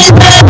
Спасибо.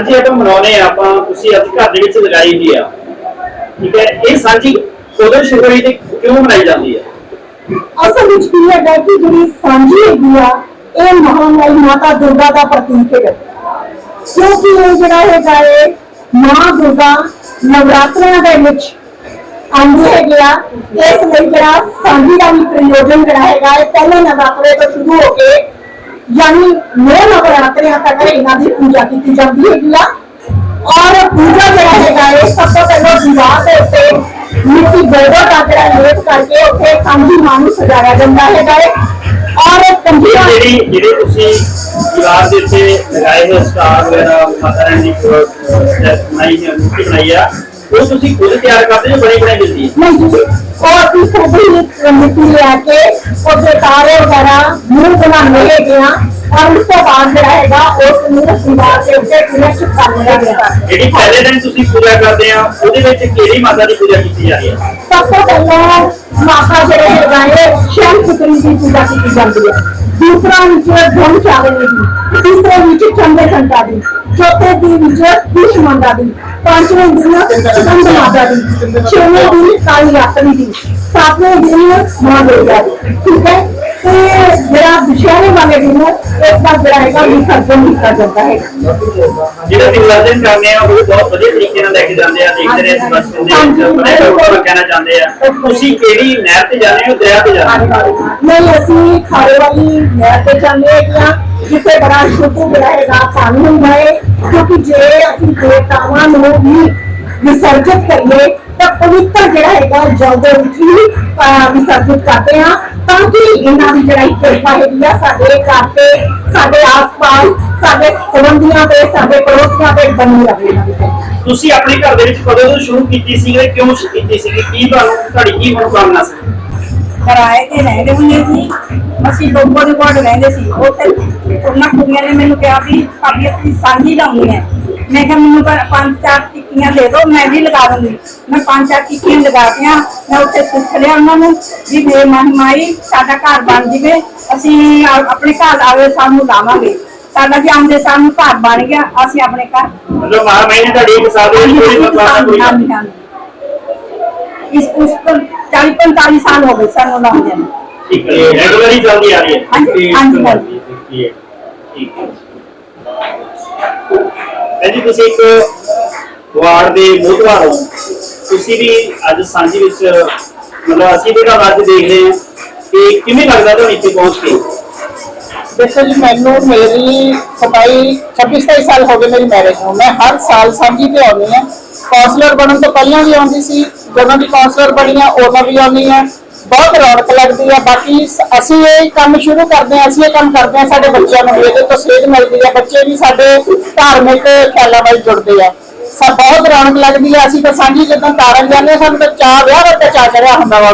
ਸਾਂਝੀ ਆਪਾਂ ਮਨਾਉਨੇ ਆ ਆਪਾਂ ਤੁਸੀਂ ਅੱਜ ਘਰ ਦੇ ਵਿੱਚ ਲਗਾਈ ਹੋਈ ਆ। ਠੀਕ ਹੈ? ਇਹ ਸਾਂਝੀ ਉਦੋਂ ਸ਼ੁਰੂ ਹੋਈ ਤੇ ਕਿਉਂ ਮਨਾਈ ਜਾਂਦੀ ਹੈ ਅਸਲ ਵਿੱਚ ਕੀ ਹੈਗਾ ਕਿ ਜਿਹੜੀ ਸਾਂਝੀ ਹੈਗੀ ਆ, ਇਹ ਮਹਾਮਾਈ ਮਾਤਾ ਦੁਰਗਾ ਦਾ ਪ੍ਰਤੀਕ ਹੈਗਾ ਕਿਉਂਕਿ ਇਹ ਜਿਹੜਾ ਹੈਗਾ ਹੈ ਮਾਂ ਦੁਰਗਾ ਨਵਰਾਤਰਿਆਂ ਦੇ ਵਿੱਚ ਆਉਂਦੀ ਹੈਗੀ ਆ। ਇਸ ਲਈ ਜਿਹੜਾ ਸਾਂਝੀ ਦਾ ਵੀ ਪ੍ਰਯੋਜਨ ਜਿਹੜਾ ਹੈਗਾ ਹੈ ਪਹਿਲੇ ਨਵਰਾਤਰੇ ਤੋਂ ਸ਼ੁਰੂ ਹੋ ਕੇ ਯਾਨੀ ਨੌ ਨਵਰਾਤਰਿਆਂ ਤੱਕ ਇਹਨਾਂ ਦੀ ਪੂਜਾ ਕੀਤੀ ਜਾਂਦੀ ਹੈਗੀ ਆ ਔਰ ਪੂਜਾ ਜਿਹੜਾ ਹੈਗਾ ਹੈ ਸਭ ਤੋਂ ਪਹਿਲਾਂ ਦੀਵਾਰ ਦੇ ਉੱਤੇ ਮਿੱਟੀ ਗੋਬਰ ਦਾ ਜਿਹੜਾ ਲੇਪ ਕਰਕੇ ਉੱਥੇ ਸਾਂਝੀ ਮਾਂ ਨੂੰ ਸਜਾਇਆ ਜਾਂਦਾ ਹੈਗਾ ਹੈ ਔਰ ਕੰਧੀਆਂ ਜਿਹੜੀ ਜਿਹੜੇ ਤੁਸੀਂ ਦੀਵਾਰ ਦੇ ਉੱਤੇ ਲਗਾਏ ਹੋਏ ਸਟਾਰ ਵਗੈਰਾ ਮਾਤਾ ਰਾਣੀ ਦੀ ਸਟੈਪ ਬਣਾਈ ਹੈ ਮੂਰਤੀ ਬਣਾਈ ਆ ਉਹ ਤੁਸੀਂ ਖੁਦ ਤਿਆਰ ਕਰਦੇ ਹੋ ਬਣੀ ਬਣਾਈ ਦਿੰਦੀ ਹੈ। ਨਹੀਂ ਜੀ ਉਹ ਅਸੀਂ ਖੁਦ ਹੀ ਮਿੱਟੀ ਲਿਆ ਕੇ ਉਹਦੇ ਤਾਰੇ ਵਗੈਰਾ ਮੂੰਹ ਬਣਾਉਂਦੇ ਹੈਗੇ ਆ। ਔਰ ਉਸ ਤੋਂ ਬਾਅਦ ਜਿਹੜਾ ਉਸ ਨੂੰ ਦੀਵਾਰ ਦੇ ਉੱਤੇ ਕਨੈਕਟ ਕਰ ਲਿਆ ਗਿਆ ਜਿਹੜੀ ਪਹਿਲੇ ਦਿਨ ਤੁਸੀਂ ਪੂਜਾ ਕਰਦੇ ਆ ਉਹਦੇ ਵਿੱਚ ਕਿਹੜੀ ਮਾਤਾ ਦੀ ਪੂਜਾ ਕੀਤੀ ਜਾ ਰਹੀ ਹੈ? ਸਭ ਤੋਂ ਪਹਿਲਾਂ ਮਾਤਾ ਜਿਹੜੇ ਹੈਗਾ ਸ਼ੈਲ ਪੁੱਤਰੀ ਦੀ ਪੂਜਾ ਕੀਤੀ ਜਾਂਦੀ ਹੈ? ਦੂਸਰਾ ਵਿੱਚ ਧਨ ਚਾਵਲੇ ਦੀ, ਤੀਸਰੇ ਵਿੱਚ ਚੰਦੇ ਘੰਟਾ ਦੀ, ਚੌਥੇ ਦੀ ਵਿੱਚ ਦੁਸ਼ਮੰਦਾ ਦੀ, ਪੰਜਵੇਂ ਦਿਨ ਸੰਤ ਮਾਤਾ ਦੀ, ਛੇਵੇਂ ਦਿਨ ਕਾਲੀ ਰਾਤਰੀ ਦੀ, ਸੱਤਵੇਂ ਦਿਨ ਮਾਂ ਦੁਰਗਾ ਦੀ। ਠੀਕ ਹੈ? ਤੇ ਦੁਸ਼ਹਿਰੇ ਵਾਲੇ ਦਿਨ ਇਸ ਦਾ ਜਿਹੜਾ ਹੈਗਾ ਵਿਸਰਜਨ ਕੀਤਾ ਜਾਂਦਾ ਹੈ। ਜਿਹੜੇ ਵਿਸਰਜਨ ਕਰਨੇ ਆ ਉਹ ਬਹੁਤ ਵਧੀਆ ਤਰੀਕੇ ਨਾਲ ਲੈ ਕੇ ਜਾਂਦੇ ਆ ਦੇਖਦੇ ਨੇ ਇਸ ਬਚਪਨ ਦੇ ਵਿੱਚ ਬੜੇ ਲੋਕ ਕਹਿਣਾ ਚਾਹੁੰਦੇ ਆ। ਤੁਸੀਂ ਕਿਹੜੀ ਨਹਿਰ ਤੇ ਜਾਂਦੇ ਹੋ ਦਰਿਆ ਤੇ ਜਾਂਦੇ ਹੋ? ਨਹੀਂ ਅਸੀਂ ਖਾਰੇ ਵਾਲੀ ਨਹਿਰ ਤੇ ਜਾਂਦੇ ਹਾਂ ਜਿੱਥੇ ਬੜਾ ਸ਼ੁੱਧ ਜਿਹੜਾ ਹੈਗਾ ਪਾਣੀ ਹੁੰਦਾ ਹੈ ਕਿਉਂਕਿ ਜੇ ਅਸੀਂ ਦੇਵਤਾਵਾਂ ਨੂੰ ਵੀ ਵਿਸਰਜਿਤ ਕਰੀਏ ਤਾਂ ਪਵਿੱਤਰ ਜਿਹੜਾ ਹੈਗਾ ਜਲ ਦੇ ਵਿੱਚ ਹੀ ਵਿਸਰਜਿਤ ਕਰਦੇ ਹਾਂ ਤਾਂ ਕਿ ਇਹਨਾਂ ਦੀ ਜਿਹੜਾ ਕਿਰਪਾ ਹੈਗੀ ਆ ਸਾਡੇ ਘਰ ਤੇ ਸਾਡੇ ਆਸ-ਪਾਸ ਸਾਡੇ ਸੰਬੰਧੀਆਂ ਤੇ ਸਾਡੇ ਪੜੋਸੀਆਂ ਤੇ ਬਣੀ ਰਹੇ। ਤੁਸੀਂ ਆਪਣੇ ਘਰ ਦੇ ਵਿੱਚ ਕਦੋਂ ਤੋਂ ਸ਼ੁਰੂ ਕੀਤੀ ਸੀ ਤੇ ਕਿਉਂ ਸ਼ੁਰੂ ਕੀਤੀ ਸੀ ਕੀ ਤੁਹਾਨੂੰ ਤੁਹਾਡੀ ਕੀ ਮਨੋਕਾਮਨਾ ਸੀ ਕਿਰਾਏ ਤੇ ਰਹਿੰਦੇ ਹੁੰਦੇ ਸੀ ਅਸੀਂ ਲੋਗੋ ਦੇ ਕੋਲ ਰਹਿੰਦੇ ਸੀ ਉੱਥੇ ਉਹਨਾਂ ਕੁੜੀਆਂ ਨੇ ਮੈਨੂੰ ਕਿਹਾ ਵੀ ਭਾਬੀ ਆਪਣੀ ਸਾਂਝੀ ਲਾਉਣੀ ਹੈ ਮੈਂ ਕਿਹਾ ਮੈਨੂੰ ਪੰਜ ਚਾਰ ਟਿੱਕੀਆਂ ਦੇ ਦਿਓ ਮੈਂ ਵੀ ਲਗਾ ਦੂੰਗੀ। ਮੈਂ ਪੰਜ ਚਾਰ ਟਿੱਕੀਆਂ ਲਗਾਤੀਆਂ ਮੈਂ ਉੱਥੇ ਪੁੱਛ ਲਿਆ ਉਹਨਾਂ ਨੂੰ ਵੀ ਮੇਰੇ ਮਨਮਾਈ ਸਾਡਾ ਘਰ ਬਣ ਜਵੇ ਅਸੀਂ ਆਪਣੇ ਘਰ ਆਵੇ ਸਾਨੂੰ ਲਾਵਾਂਗੇ। ਸਾਡਾ ਜੀ ਆਉਂਦੇ ਸਾਨੂੰ ਘਰ ਬਣ ਗਿਆ ਅਸੀਂ ਆਪਣੇ ਘਰ ਮਤਲਬ ਮਹਾਰਾਜ ਨੇ ਤੁਹਾਡੀ ਇੱਕ ਸਾਲ ਦੇ ਵਿੱਚ ਕੋਈ ਦਿੱਤੀ। ਇਸ ਉਸ ਤੋਂ 40 45 ਸਾਲ ਹੋ ਗਏ ਸਾਨੂੰ ਲਾਉਂਦੇ ਨੂੰ। ਠੀਕ ਹੈ ਰੈਗੂਲਰ ਹੀ ਚੱਲਦੀ ਆ ਰਹੀ ਹੈ। ਹਾਂਜੀ, ਹਾਂਜੀ। ਠੀਕ ਹੈ ਠੀਕ ਹੈ। ਜੀ, ਤੁਸੀਂ ਇੱਕ ਵਾਰਡ ਦੇ ਮੋਹਤਵਾਰ ਹੋ। ਤੁਸੀਂ ਵੀ ਅੱਜ ਸਾਂਝੀ ਵਿੱਚ, ਮਤਲਬ ਅਸੀਂ ਵੀ ਤੁਹਾਨੂੰ ਅੱਜ ਦੇਖ ਰਹੇ ਹਾਂ ਕਿ ਕਿਵੇਂ ਲੱਗਦਾ ਤੁਹਾਨੂੰ ਇੱਥੇ ਪਹੁੰਚ ਕੇ? ਦੇਖੋ ਜੀ, ਮੈਨੂੰ ਮੇਰੀ ਸਤਾਈ 26 27 ਸਾਲ ਹੋ ਗਏ ਮੇਰੀ ਮੈਰਿਜ ਨੂੰ। ਮੈਂ ਹਰ ਸਾਲ ਸਾਂਝੀ ਤੇ ਆਉਂਦੀ ਹਾਂ। ਕਾਉਂਸਲਰ ਬਣਨ ਤੋਂ ਪਹਿਲਾਂ ਵੀ ਆਉਂਦੀ ਸੀ। ਜਦੋਂ ਦੀ ਕਾਉਂਸਲਰ ਬਣੀ ਆ, ਉਦੋਂ ਵੀ ਆਉਂਦੀ ਆ ਬਹੁਤ ਰੌਣਕ ਲੱਗਦੀ ਆ। ਬਾਕੀ ਅਸੀਂ ਇਹ ਕੰਮ ਸ਼ੁਰੂ ਕਰਦੇ ਹਾਂ ਅਸੀਂ ਇਹ ਕੰਮ ਕਰਦੇ ਹਾਂ ਸਾਡੇ ਬੱਚਿਆਂ ਨੂੰ ਵੀ ਇਹਦੇ ਤੋਂ ਸੇਧ ਮਿਲਦੀ ਆ। ਬੱਚੇ ਵੀ ਸਾਡੇ ਧਾਰਮਿਕ ਖਿਆਲਾਂ ਵੱਲ ਜੁੜਦੇ ਆ। ਸਭ ਬਹੁਤ ਰੌਣਕ ਲੱਗਦੀ ਆ। ਅਸੀਂ ਤਾਂ ਸਾਂਝੀ ਜਦੋਂ ਤਾਰਨ ਜਾਂਦੇ ਹਾਂ, ਸਾਨੂੰ ਤਾਂ ਚਾਹ ਵਿਆਹ ਦਾ ਚਾਹ ਚੜਿਆ ਹੁੰਦਾ ਵਾ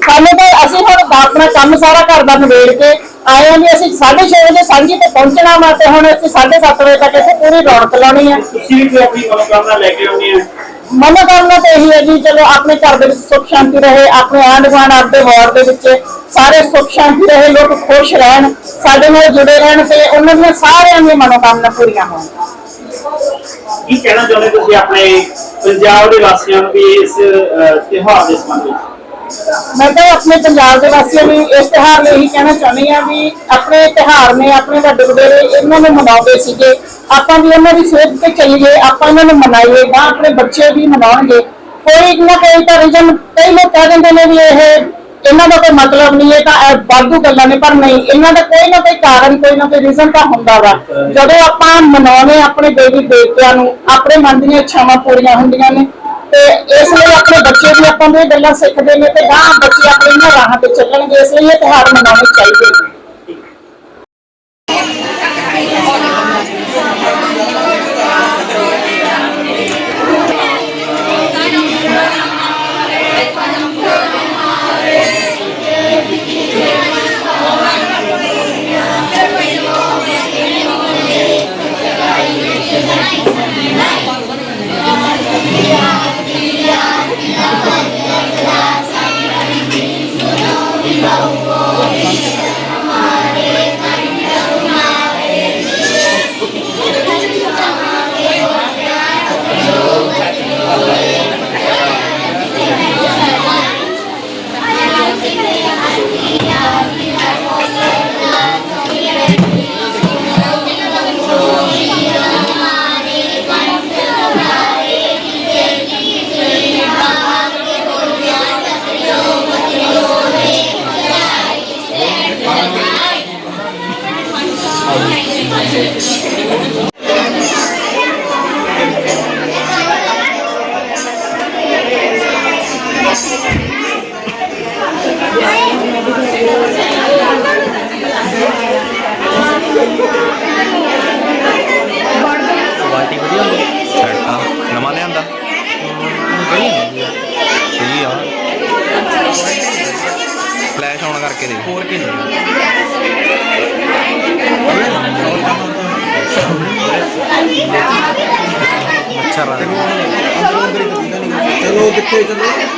ਸਾਨੂੰ ਤਾਂ ਅਸੀਂ ਹੁਣ ਆਪਣਾ ਕੰਮ ਸਾਰਾ ਘਰ ਦਾ ਨਿਬੇੜ ਕੇ ਆਏ ਹਾਂ ਵੀ ਅਸੀਂ 6:30 ਵਜੇ ਸਾਂਝੀ ਤੇ ਪਹੁੰਚਣਾ ਵਾ ਤੇ ਹੁਣ ਅਸੀਂ 7:30 ਵਜੇ ਤੱਕ ਇੱਥੇ ਪੂਰੀ ਰੌਣਕ ਲਾਉਣੀ ਹੈ ਤੁਸੀਂ ਵੀ ਕੋਈ ਆਪਣੀ ਮਨੋਕਾਮਨਾ ਲੈ ਕੇ ਆਉਂਦੇ ਆ ਮਨੋਕਾਮਨਾ ਤਾਂ ਇਹੀ ਹੈ ਜੀ, ਚਲੋ ਆਪਣੇ ਘਰ ਦੇ ਵਿੱਚ ਸੁੱਖ ਸ਼ਾਂਤੀ ਰਹੇ, ਆਪਣੇ ਆਂਢ ਗੁਆਂਢ, ਆਪਦੇ ਵਾਰਡ ਦੇ ਵਿੱਚ ਸਾਰੇ ਸੁੱਖ ਸ਼ਾਂਤੀ ਰਹੇ, ਲੋਕ ਖੁਸ਼ ਰਹਿਣ, ਸਾਡੇ ਨਾਲ ਜੁੜੇ ਰਹਿਣ ਤੇ ਉਹਨਾਂ ਦੀਆਂ ਸਾਰਿਆਂ ਦੀਆਂ ਮਨੋਕਾਮਨਾ ਪੂਰੀਆਂ ਹੋਣ। ਕੀ ਕਹਿਣਾ ਚਾਹੁੰਦੇ ਤੁਸੀਂ ਆਪਣੇ ਪੰਜਾਬ ਦੇ ਵਾਸੀਆਂ ਨੂੰ ਵੀ ਇਸ ਤਿਉਹਾਰ ਦੇ ਸੰਬੰਧ ਵਿੱਚ? ਮੈਂ ਤਾਂ ਆਪਣੇ ਪੰਜਾਬ ਦੇ ਵਾਸੀਆਂ ਨੂੰ ਇਸ ਤਿਉਹਾਰ ਲਈ ਇਹੀ ਕਹਿਣਾ ਚਾਹੁੰਦੀ ਹਾਂ ਵੀ ਆਪਣੇ ਤਿਉਹਾਰ ਨੇ, ਆਪਣੇ ਵੱਡੇ ਵਡੇਰੇ ਇਹਨਾਂ ਨੂੰ ਮਨਾਉਂਦੇ ਸੀਗੇ। ਆਪਾਂ ਵੀ ਇਹਨਾਂ ਦੀ ਸੇਧ ਤੇ ਚੱਲੀਏ, ਆਪਾਂ ਇਹਨਾਂ ਨੂੰ ਮਨਾਈਏ ਤਾਂ ਆਪਣੇ ਬੱਚੇ ਵੀ ਮਨਾਉਣਗੇ। ਕੋਈ ਨਾ ਕੋਈ ਤਾਂ ਰੀਜਨ ਕਈ ਲੋਕ ਕਹਿ ਦਿੰਦੇ ਨੇ ਵੀ ਇਹ ਇਹਨਾਂ ਦਾ ਕੋਈ ਮਤਲਬ ਨਹੀਂ ਹੈ, ਤਾਂ ਇਹ ਵਾਧੂ ਗੱਲਾਂ ਨੇ, ਪਰ ਨਹੀਂ, ਇਹਨਾਂ ਦਾ ਕੋਈ ਨਾ ਕੋਈ ਕਾਰਨ, ਕੋਈ ਨਾ ਕੋਈ ਰੀਜ਼ਨ ਤਾਂ ਹੁੰਦਾ ਵਾ। ਜਦੋਂ ਆਪਾਂ ਮਨਾਉਣੇ ਆਪਣੇ ਦੇਵੀ ਦੇਵਤਿਆਂ ਨੂੰ, ਆਪਣੇ ਮਨ ਦੀਆਂ ਇੱਛਾਵਾਂ ਪੂਰੀਆਂ ਹੁੰਦੀਆਂ ਨੇ ਤੇ ਇਸ ਲਈ ਆਪਣੇ ਬੱਚੇ ਵੀ ਆਪਾਂ ਨੂੰ ਇਹ ਗੱਲਾਂ ਸਿੱਖਦੇ ਨੇ ਤੇ ਗਾਂ ਬੱਚੇ ਆਪਣੇ ਇਹਨਾਂ ਰਾਹਾਂ ਤੇ ਚੱਲਣਗੇ, ਇਸ ਲਈ ਇਹ ਤਿਉਹਾਰ ਮਨਾਉਣੇ ਚਾਹੀਦੇ ਨੇ। ਅੱਛਾ ਲਾ ਚਲੋ ਕਿੱਥੇ ਚਲੋ